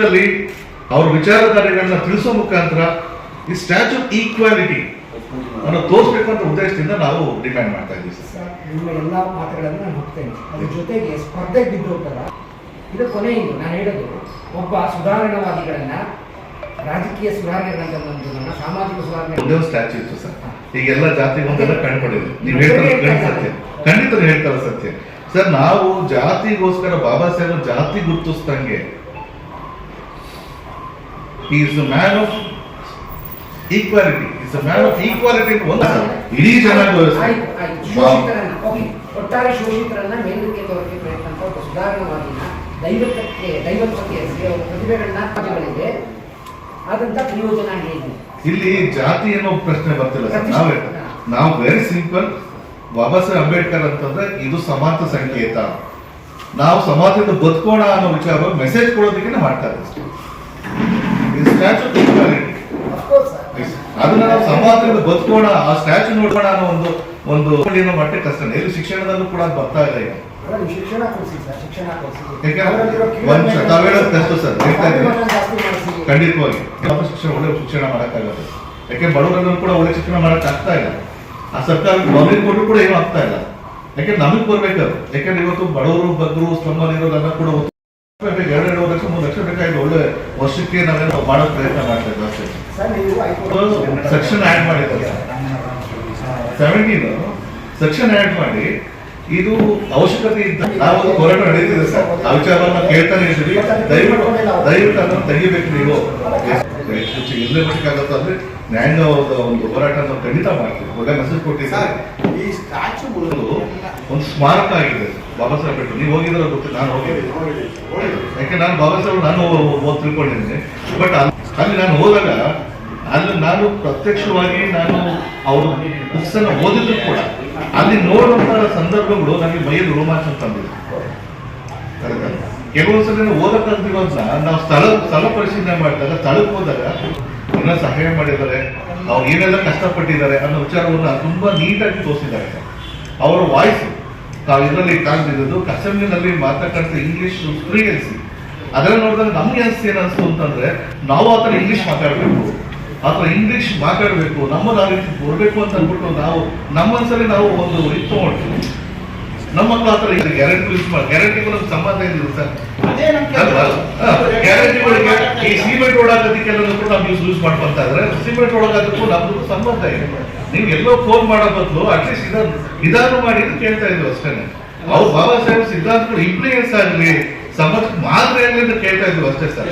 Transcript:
ಕೂತಲ್ಲಿ ಅವ್ರ ವಿಚಾರಧಾರೆಗಳನ್ನ ತಿಳಿಸೋ ಮುಖಾಂತರ ಈ ಸ್ಟ್ಯಾಚ್ಯೂ ಈಕ್ವಾಲಿಟಿ ಅನ್ನು ತೋರಿಸ್ಬೇಕು ಅಂತ ಉದ್ದೇಶದಿಂದ ನಾವು ಡಿಮ್ಯಾಂಡ್ ಮಾಡ್ತಾ ಇದ್ದೀವಿ. ಸರ್ ನಿಮ್ಮ ಎಲ್ಲ ಮಾತುಗಳನ್ನು ನಾನು ಹೋಗ್ತೇನೆ ಅದ್ರ ಜೊತೆಗೆ ಸ್ಪರ್ಧೆ ಬಿದ್ದೋಗ್ತದ ಇದು ಕೊನೆಯಿಂದ ನಾನು ಹೇಳೋದು ಒಬ್ಬ ಸುಧಾರಣಾವಾದಿಗಳನ್ನ ರಾಜಕೀಯ ಸುಧಾರಣೆಗಳಂತ ಬಂದದನ್ನ ಸಾಮಾಜಿಕ ಸುಧಾರಣೆ ಒಂದೇ ಸ್ಟ್ಯಾಚು ಇತ್ತು ಸರ್. ಈಗೆಲ್ಲ ಜಾತಿ ಒಂದೆಲ್ಲ ಕಂಡುಕೊಂಡಿದೆ. ನೀವು ಹೇಳ್ತಾರೆ ಖಂಡಿತ ಸತ್ಯ. ಖಂಡಿತ ಹೇಳ್ತಾರೆ ಸತ್ಯ. ಸರ್ ನಾವು ಜಾತಿಗೋಸ್ಕರ ಬಾಬಾ ಸಾಹೇಬ್ ಜಾತಿ ಗುರುತಿಸ್ದಂಗೆ is man of equality is man of equality ಒಂದು ಇಡೀ ಓಕೆ ಒಟ್ಟಾರೆ ಶೋಷಿತರನ್ನ ಮೇಲಕ್ಕೆ ತೋರಿಕೆ ಪ್ರಯತ್ನ ಸುಧಾರಣಾವಾದಿನ ದೈವತ್ವಕ್ಕೆ ದೈವತ್ವಕ್ಕೆ ಪ್ರತಿಭೆಗಳನ್ನ ರಾಜ್ಯಗಳಿಗೆ ಆದಂತ ಪ್ರಯೋಜನ ಏನು ಇಲ್ಲಿ ಜಾತಿ ಅನ್ನೋ ಪ್ರಶ್ನೆ ಬರ್ತಿಲ್ಲ ಸರ್. ನಾವೇ ನಾವು ವೆರಿ ಸಿಂಪಲ್ ಬಾಬಾ ಸಾಹೇಬ್ ಅಂಬೇಡ್ಕರ್ ಅಂತಂದ್ರೆ ಇದು ಸಮಾಜ ಸಂಕೇತ. ನಾವು ಸಮಾಜದಿಂದ ಬದುಕೋಣ ಅನ್ನೋ ವಿಚಾರ ಮೆಸೇಜ್ ಕೊಡೋದಕ್ಕೆ ಮಾಡ್ತಾ ಇದ್ದೀವಿ ಸ್ಟ್ಯಾಚು ಈಕ್ವಾಲಿಟಿ ಅಫ್ಕೋರ್ಸ್ ಸರ್ ಅದನ್ನ ನಾವು ಸಮಾಜದಿಂದ ಬದುಕೋಣ ಆ ಸ್ಟ್ಯಾಚು ನೋಡೋಣ ಅನ್ನೋ ಒಂದು ಒಂದು ಮಟ್ಟಕ್ಕೆ ಕಷ್ಟ ಇಲ್ಲಿ ಶಿಕ್ಷಣದಲ್ಲೂ ಕೂಡ ಬರ್ತಾ ಇಲ್ಲ ಈಗ. ಶಿಕ್ಷಣ ಸರ್ ಖಂಡಿತವಾಗಿ. ಶಿಕ್ಷಣ ಒಳ್ಳೆ ಶಿಕ್ಷಣ ಮಾಡೋಕ್ಕಾಗಲ್ಲ ಯಾಕೆ? ಬಡವರನ್ನು ಕೂಡ ಒಳ್ಳೆ ಶಿಕ್ಷಣ ಮಾಡಕ್ ಆಗ್ತಾ ಇಲ್ಲ. ಆ ಸರ್ಕಾರ ಗೌರ್ಮೆಂಟ್ ಕೊಟ್ಟರು ಕೂಡ ಏನು ಆಗ್ತಾ ಇಲ್ಲ. ಯಾಕೆ? ನಮಗ್ ಬರ್ಬೇಕು ಯಾಕಂದ್ರೆ ಇವತ್ತು ಬಡವರು ಬಗ್ಗರು ಸ್ತಂಭ ಇರೋದನ್ನ ಕೂಡ ಎರಡು ಲಕ್ಷ ಮೂರು ಲಕ್ಷ ಬೇಕಾಗಿದೆ ಒಳ್ಳೆ ವರ್ಷಕ್ಕೆ ನಾವೇನೋ ಮಾಡೋ ಪ್ರಯತ್ನ ಮಾಡ್ತಾ ಹೈಕೋರ್ಟ್ ಸೆಕ್ಷನ್ ಆಡ್ ಮಾಡಿದ್ದಾರೆ. ಸೆವೆಂಟೀನ್. ಸೆಕ್ಷನ್ ಆಡ್ ಮಾಡಿ ಇದು ಅವಶ್ಯಕತೆ ಇದ್ದ ನಾವೊಂದು ಹೋರಾಟ ನಡೀತಿದೆ ಸರ್. ಆ ವಿಚಾರವನ್ನ ಕೇಳ್ತಾನೆ ಇದ್ದೀವಿ. ದಯವಿಟ್ಟು ದಯವಿಟ್ಟು ಅದನ್ನು ತೆಗಿಬೇಕು ನೀವು. ಎಲ್ಲೇ ಮಟ್ಟಕ್ಕಾಗತ್ತೋ ಅಂದ್ರೆ ನ್ಯಾಯಾಂಗ ಒಂದು ಹೋರಾಟ ನಾವು ಖಂಡಿತ ಮಾಡ್ತೀವಿ. ಒಳ್ಳೆ ಮೆಸೇಜ್ ಕೊಟ್ಟಿದ್ದಾರೆ. ಈ ಸ್ಟ್ಯಾಚು ಒಂದು ಒಂದು ಸ್ಮಾರಕ ಆಗಿದೆ ಬಾಬಾ ಸಾಹೇಬ್ ಬಿಟ್ಟು ನೀವು ಹೋಗಿದ್ರೆ ಗೊತ್ತಿಲ್ಲ ನಾನು ಹೋಗಿದ್ದೀನಿ. ಯಾಕೆ ನಾನು ಬಾಬಾ ಸಾಹೇಬ್ ನಾನು ತಿಳ್ಕೊಂಡಿದ್ದೀನಿ. ಬಟ್ ಅಲ್ಲಿ ನಾನು ಹೋದಾಗ ಅಲ್ಲಿ ನಾನು ಪ್ರತ್ಯಕ್ಷವಾಗಿ ನಾನು ಅವರು ಬುಕ್ಸನ್ನು ಓದಿದ್ರು ಕೂಡ ಅಲ್ಲಿ ನೋಡುವಂತ ಸಂದರ್ಭಗಳು ನನಗೆ ಮೈಯಲ್ಲಿ ರೋಮಾಂಚ ತಂದಿದೆ? ಕೆಲವೊಂದ್ಸಲ ಓದಕ್ಕಂತಿರೋದ್ನ ನಾವು ಸ್ಥಳ ಸ್ಥಳ ಪರಿಶೀಲನೆ ಮಾಡಿದಾಗ, ಸ್ಥಳಕ್ಕೆ ಹೋದಾಗ ಏನೋ ಸಹಾಯ ಮಾಡಿದ್ದಾರೆ ಅವ್ರು ಏನೆಲ್ಲ ಕಷ್ಟಪಟ್ಟಿದ್ದಾರೆ ಅನ್ನೋ ವಿಚಾರವನ್ನ ತುಂಬಾ ನೀಟಾಗಿ ತೋರಿಸಿದ್ದಾರೆ. ಅವರ ವಾಯ್ಸ್ ತಾವು ಇದರಲ್ಲಿ ಕಾಣ್ತಿದ್ದು ಅಸೆಂಬ್ಲಿನಲ್ಲಿ ಮಾತನಾಡ್ತಾ ಇಂಗ್ಲಿಷ್ ಫ್ರೀಯನ್ಸಿ ಅದನ್ನ ನೋಡಿದಾಗ ನಮ್ಗೆ ಅನಿಸ್ತು, ಏನ್ ಅನ್ಸ್ತು ಅಂತಂದ್ರೆ ನಾವು ಆ ಥರ ಇಂಗ್ಲಿಷ್ ಮಾತಾಡಬೇಕು ಥರ ಇಂಗ್ಲಿಷ್ ಮಾತಾಡಬೇಕು ನಮ್ಮ ಆ ರೀತಿ ಬರ್ಬೇಕು ಅಂತ ಅಂದ್ಬಿಟ್ಟು ನಾವು ನಮ್ಮನ್ಸಲ್ಲಿ ನಾವು ಒಂದು ಇದು ಮಾಡ್ತೀವಿ ನಮ್ಮ ಮಕ್ಕಳು ಆ ಥರ ಗ್ಯಾರಂಟಿ ಯೂಸ್ ಮಾಡಿ ಗ್ಯಾರಂಟಿ ನಮ್ಗೆ ಸಂಬಂಧ ಇದೆ ಸರ್. ಗ್ಯಾರಂಟಿಗಳಿಗೆ ಈ ಸಿಮೆಂಟ್ ಓಡಾಕೋದಕ್ಕೆಲ್ಲ ಕೂಡ ನಾವು ಯೂಸ್ ಯೂಸ್ ಮಾಡ್ಕೊಂತ ಇದ್ರೆ ಸಿಮೆಂಟ್ ಒಳಗಾದಕ್ಕೂ ನಮ್ದು ಸಂಬಂಧ ಇದೆ. ನೀವು ಎಲ್ಲೋ ಫೋನ್ ಮಾಡೋ ಬದಲು ಅಟ್ಲೀಸ್ಟ್ ಇದನ್ನು ನಿಧಾನ ಮಾಡಿ ಅಂತ ಕೇಳ್ತಾ ಇದ್ವಿ ಅಷ್ಟೇ. ಅವ್ರು ಬಾಬಾ ಸಾಹೇಬ್ ಸಿದ್ಧಾಂತಗಳು ಇಂಪ್ಲಿಯನ್ಸ್ ಆಗಲಿ ಸಮಾಜಕ್ಕೆ ಮಾದರಿ ಆಗಲಿ ಅಂತ ಕೇಳ್ತಾ ಇದ್ವಿ ಅಷ್ಟೇ ಸರ್.